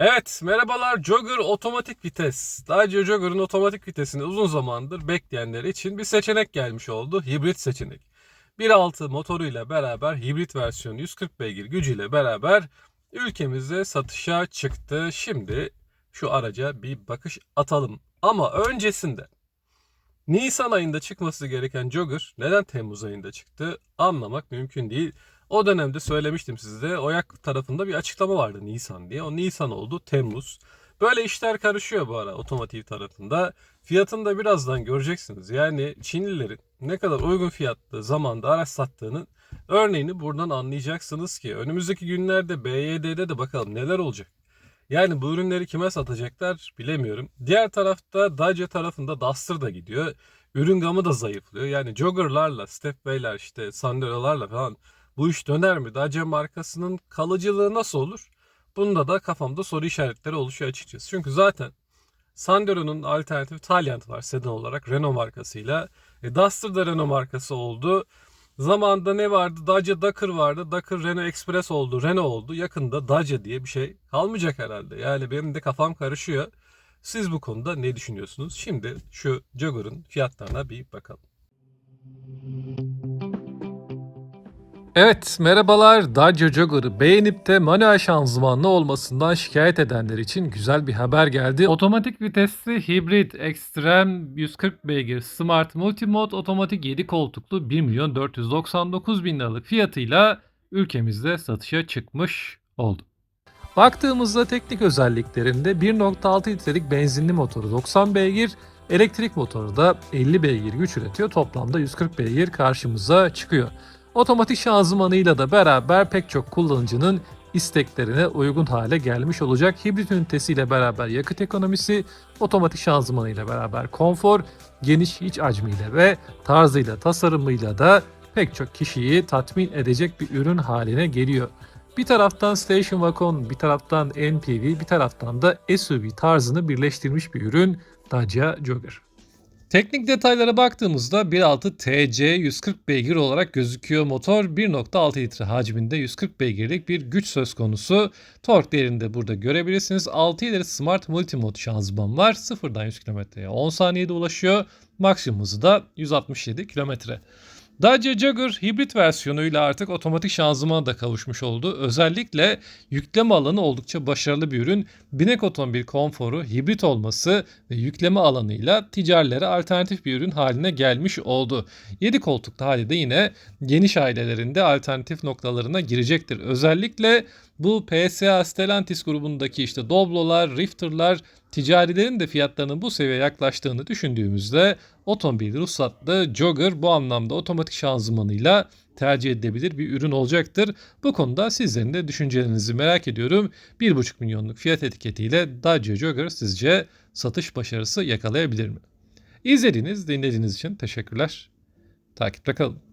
Evet, merhabalar. Jogger otomatik vites. Dacia Jogger'ın otomatik vitesini uzun zamandır bekleyenler için bir seçenek gelmiş oldu. Hibrit seçenek. 1.6 motoruyla beraber hibrit versiyon 140 beygir gücüyle beraber ülkemizde satışa çıktı. Şimdi şu araca bir bakış atalım. Ama öncesinde Nisan ayında çıkması gereken Jogger neden Temmuz ayında çıktı anlamak mümkün değil. O dönemde söylemiştim size Oyak tarafında bir açıklama vardı Nisan diye. O Nisan oldu Temmuz. Böyle işler karışıyor bu ara otomotiv tarafında. Fiyatını da birazdan göreceksiniz. Yani Çinlilerin ne kadar uygun fiyatlı zamanda araç sattığının örneğini buradan anlayacaksınız ki önümüzdeki günlerde BYD'de de bakalım neler olacak. Yani bu ürünleri kime satacaklar bilemiyorum. Diğer tarafta Dacia tarafında Duster da gidiyor. Ürün gamı da zayıflıyor. Yani Jogger'larla, Stepway'ler işte Sandero'larla falan bu iş döner mi? Dacia markasının kalıcılığı nasıl olur? Bunda da kafamda soru işaretleri oluşuyor açıkçası. Çünkü zaten Sandero'nun alternatif Taliant var sedan olarak Renault markasıyla. E, Duster da Renault markası oldu. Zamanında ne vardı? Dacia Dakar vardı. Dakar Renault Express oldu. Renault oldu. Yakında Dacia diye bir şey kalmayacak herhalde. Yani benim de kafam karışıyor. Siz bu konuda ne düşünüyorsunuz? Şimdi şu Jaguar'ın fiyatlarına bir bakalım. Evet, merhabalar. Dacia Jogger'ı beğenip de manuel şanzımanlı olmasından şikayet edenler için güzel bir haber geldi. Otomatik vitesli hibrit ekstrem 140 beygir smart multimod otomatik 7 koltuklu 1 milyon 499 bin liralık fiyatıyla ülkemizde satışa çıkmış oldu. Baktığımızda teknik özelliklerinde 1.6 litrelik benzinli motoru 90 beygir, elektrik motoru da 50 beygir güç üretiyor. Toplamda 140 beygir karşımıza çıkıyor. Otomatik şanzımanıyla da beraber pek çok kullanıcının isteklerine uygun hale gelmiş olacak. Hibrit ünitesiyle beraber yakıt ekonomisi, otomatik şanzımanıyla beraber konfor, geniş iç hacmiyle ve tarzıyla, tasarımıyla da pek çok kişiyi tatmin edecek bir ürün haline geliyor. Bir taraftan Station Wagon, bir taraftan NPV, bir taraftan da SUV tarzını birleştirmiş bir ürün Dacia Jogger. Teknik detaylara baktığımızda 1.6 TC 140 beygir olarak gözüküyor motor. 1.6 litre hacminde 140 beygirlik bir güç söz konusu. Tork değerini de burada görebilirsiniz. 6 ileri Smart Multimod şanzıman var. 0'dan 100 kilometreye 10 saniyede ulaşıyor. Maksimum hızı da 167 kilometre. Dacia Jogger hibrit versiyonuyla artık otomatik şanzımana da kavuşmuş oldu. Özellikle yükleme alanı oldukça başarılı bir ürün. Binek otomobil konforu, hibrit olması ve yükleme alanıyla ticarilere alternatif bir ürün haline gelmiş oldu. 7 koltuklu hali de yine geniş ailelerinde alternatif noktalarına girecektir. Özellikle bu PSA Stellantis grubundaki işte Doblo'lar, Rifter'lar ticarilerin de fiyatlarının bu seviyeye yaklaştığını düşündüğümüzde otomobil ruhsatlı Jogger bu anlamda otomatik şanzımanıyla tercih edilebilir bir ürün olacaktır. Bu konuda sizlerin de düşüncelerinizi merak ediyorum. 1,5 milyonluk fiyat etiketiyle Dacia Jogger sizce satış başarısı yakalayabilir mi? İzlediğiniz, dinlediğiniz için teşekkürler. Takipte kalın.